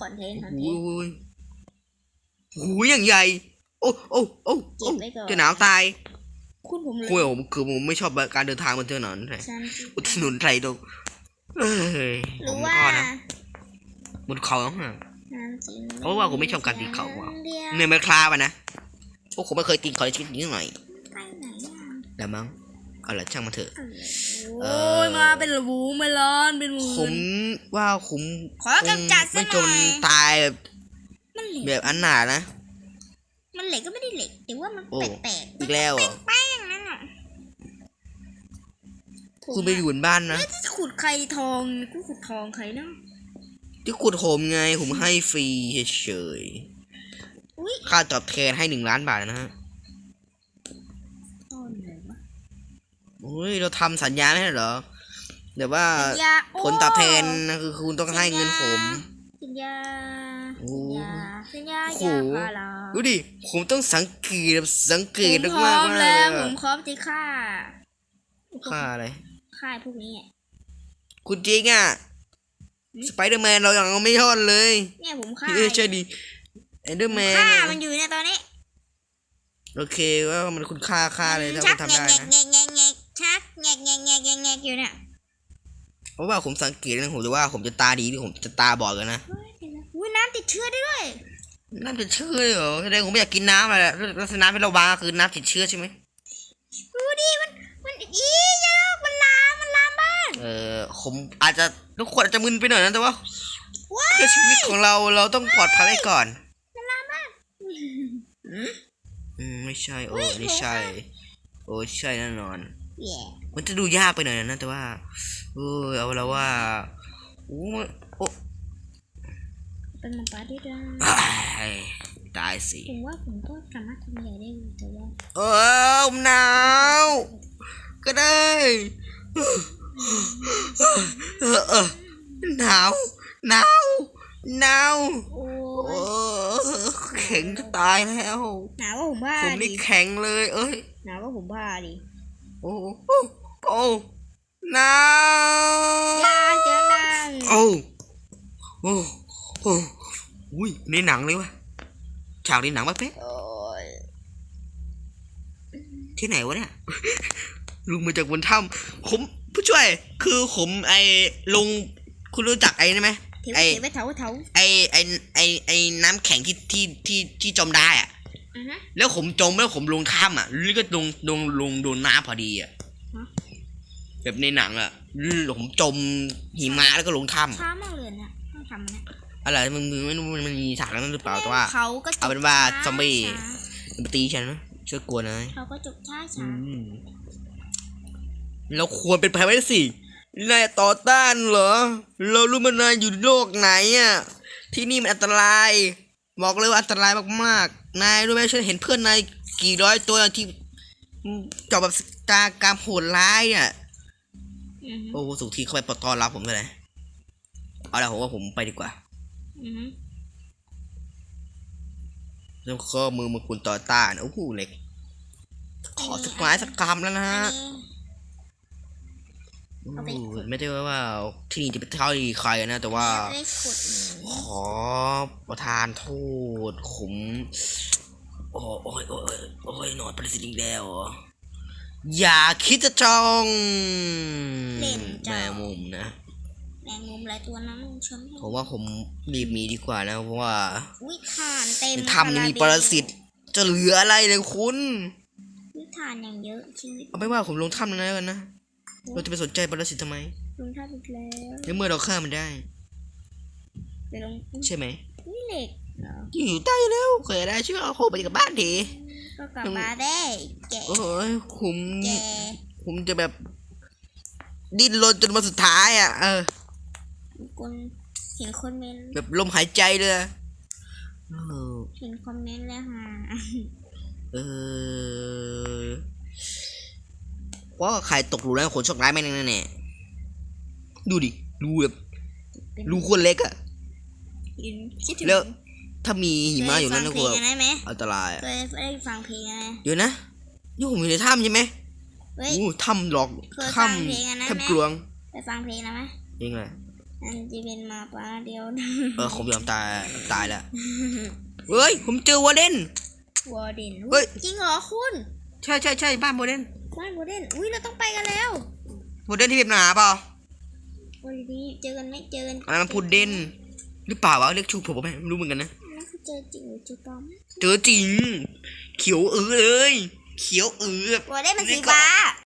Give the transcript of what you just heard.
คอนเทนต์คอนเทโอ้นต์ยโอ้ยอย่างใหญ่ โอ้โอ้โอ้เก็โอ้บไว้ก่อน จะหนาวตายคุณผมเลยคุยผมคือผมไม่ชอบการเดินทางบนถนนไทยฉันบนถนนไทยตรงเอ้ยหผรือมว่าก็นะบนเขาอะน้ำจิ้มเพราะว่าผมไม่ชอบการตีเขาอะดียวเนี่ยมันคลาไปนะพวกผมไม่เคยตีเขาในชีวิตนี้หน่อย ไปไหนอะแต่มั้ง เอาละช่างมันเถอะเอโอ้อยมาเป็นหมูไม่ร้อนเป็นหมูผมว่าผมขอกำจัดคงซะไม่หจน่นอยตายแบบมันเหล็กแบบอันหนานะ มันเหล็กก็ไม่ได้เหล็กแต่ว่ามันโอ้แปลกๆอีกแล้วเหรอ แป้งนั่นอะคุณไปอยู่บนบ้านนะ แล้วจะขุดใครทองกูขุดทองใครเนาะที่ขุดผมไงผมให้ฟรีเฉยอุ้ยๆค่าตอบแทนให้หนึ่งล้านบาทนะฮะ ต้นเลยวะ โอ้ยเราทำสัญญาไม่ใช่เหรอแต่ว่าสัญญาโผลตอบแทนนะคือคุณต้องให้เงินผม สัญญาโอ้ สัญญาสัญญาโหยาพาราดูดิผมต้องสังเกตแบบสังเกตผมพมากร้อมๆเลแล้ยวผอะมพร้อมจะฆ่าค่าอะไร ฆ่าพวกนี้อะคุณจริงอะหืมสไปเดอร์แมนเรายังเอาไม่ทอดเลยเนี่ยผมฆ่าเอ้ยใช่ดิเอนเดอร์แมนฆ่ามันอยู่เนี่ยตอนนี้โอเคว่ามันคุณค่าค่าเลยถ้าชัคุกณทำแงได้กนะ แงกแงกแงก ชักแงกแงกแงกแงกแงกอยู่เนี่ยเพราะว่าผมสังเกตนะผมจะว่าผมจะตาดีหรือผมจะตาบอดกันนะเฮ้ยเดี๋ยวนะอุ้ยน้ำติดเชื้อได้ด้วยน้ำติดเชื้อเลยเหรอแสดงผมไม่อยากกินน้ำอะไรลักษณะเป็นระบาดคือน้ำติดเชื้อใช่ไหมดูดิมันมันอีเยอะมันลามมันลามบ้านเออผมอาจจะทุกคนอาจจะมึนไปหน่อยนะแต่ว่าว้าเพื่อชีวิตของเราเราต้องปลอดภัยไว้ก่อนมันลามบ้านอืมไม่ใช่โอ้ไม่ใช่ โอ้ใช่แน่นอนแย่ มันจะดูยากไปหน่อยนะแต่ว่าเออเอาละว่าโอ้โอ้เป็นมันปลาได้ด้วยอ้ายตายสิผมว่าผมก็สามารถทำใหญ่ได้อยู่แต่ว่าเออผมหนาวก็ได้เออเออหนาวหนาวหนาวโอ้โอ้ยแข็งจะตายแล้วหนาวว่าผมบ้าผมดินี่แข็งเลย เอ้ยหนาวว่าผมบ้าดิ โอ้โอ้โอ้หนาวยาเสียงดังโอ้โอ้โอ้อุ้ยในหนังเลยวะฉากในหนังปะเป๊ะโอ้ยที่ไหนวะเนี่ย ลุงมาจากบนถ้ำผมผู้ช่วย คือผมไอ้ลุงคุณรู้จักไอ้นี่ไหมเถียวไอ้เถียวไปเถาเถาไอ้ไอ้ไอ้ไอ้น้ำแข็งที่ที่ที่ที่จมได้อะ แล้วผมจมแล้วผมลงถ้ำอะแล้วก็ลงลงลงโดนน้ำพอดีอะฮะแบบในหนังอะแล้วผมจมหิมะแล้วก็ลงถ้ช้ามากเลยเนี่ยต้องทำนะำอะไรมันมันไม่รู้มันมันมีฉากนั้นหรือเปล่าแต่ว่าเขาก็จุกเอาเป็นว่าช้ซอมบี้ช้ามันไปตีฉันนะช่วยกลัวหน่อยเขาก็จุกช้าช้าอืมเราควรเป็นภัยไว้สินายต่อต้านเหรอ เรารู้มันนายอยู่โลกไหนอะ ที่นี่มันอันตราย บอกเลยว่าอันตรายมากๆ นายรู้ไหมฉันเห็นเพื่อนนายกี่ร้อยตัวที่จอบแบบสตาร์กรรมโหดร้ายอะอือฮึโอ้สุธีเข้าไปปลดตอนรับผมเลยเอาละผมว่าผมไปดีกว่าอือฮึแล้วก็มือมือคุณต่อต้านโอ้โหเหล็ก ขอสักไม้สักกรรมแล้วนะอันฮะนี้ เอาไปโอ้ไม่ได้ว่าที่นี่จะเป็นเท่าที่ใครนะ แต่ว่าเอาไปขุดหนูขอประทานโทษขมโอ้โอ้ยโอ้ยโอ้ยหนอนประสิทธิ์อีกแล้วเหรออย่าคิดจะจองเล่นแมจ้างมุมนะแมงมุมหลายตัวนั้นฉันผมว่าผมรีบหมีดีกว่านะเพราะว่าอุ้ยถ่านเต็มในถ้ำยังมีปรสิตจะเหลืออะไรเลยคุณอุ้ยถ่านอย่างเยอะชีวิตเอาไปนว่าผมลงถ้ำนั้นแล้วกันนะ เราจะไปสนใจปรสิตทำไมลงท่าอีกแล้วในเมื่อเราฆ่ามันได้ไปลงอุ้ยใช่ไหมนี่เหล็กเหรออยู่ใต้แล้วเคยได้เชื่อเอาโคไปกับบ้านทีก็กลับมาได้แกะโอ้ยผมแกะผมจะแบบ ดิ้นรนจนมาสุดท้ายอะ เออคนเห็นคอมเมนต์แบบลมหายใจเลยอะเออเห็นคอมเมนต์แล้วฮะเออ ว่าใครตกหลุมแล้วขนโชคร้ายแม่งแน่แน่ๆดูดิดูแบบเป็นรูคนเล็กอะเห็นคิดถึงแล้วถ้ามีหิมะอยู่นั้นนะเคกูยฟังเพลงอันนั้นไหมอันตรายอะเคยได้ฟังเพลงอันนั้นเดี๋ยวนะนี่ผมอยู่ในถ้ำใช่ไหมเฮ้ยอู้ถ้ำหลอกเคยฟัถ้งเพลงอันนั้นำไหมถ้ำกลวงไปฟังเพลงแล้วไหมยังไงอันจะเป็นหมาป่าเดียวนะเออผมยอมตายตายแล้วเฮ้ยผมเจอวอร์เดนวอร์เดนเฮ้ยจริงเหรอคุณ ใช่ใช่ใช่บ้านวอร์เดน บ้านวอร์เดนอุ้ยเราต้องไปกันแล้ววอร์เดนที่เป็นหนาเปล่าวันนี้เจอกันไหมเจอกันอันนั้นมันพูดเด่นหรือเปล่าวะเรียกชูผมผมไม่รู้เหมือนกันนะนั่นคือเจอจริงหรือเจอปลอมเจอจริง เขียวเออเลย เขียวเออแบบวอร์เดนมันสีฟ้า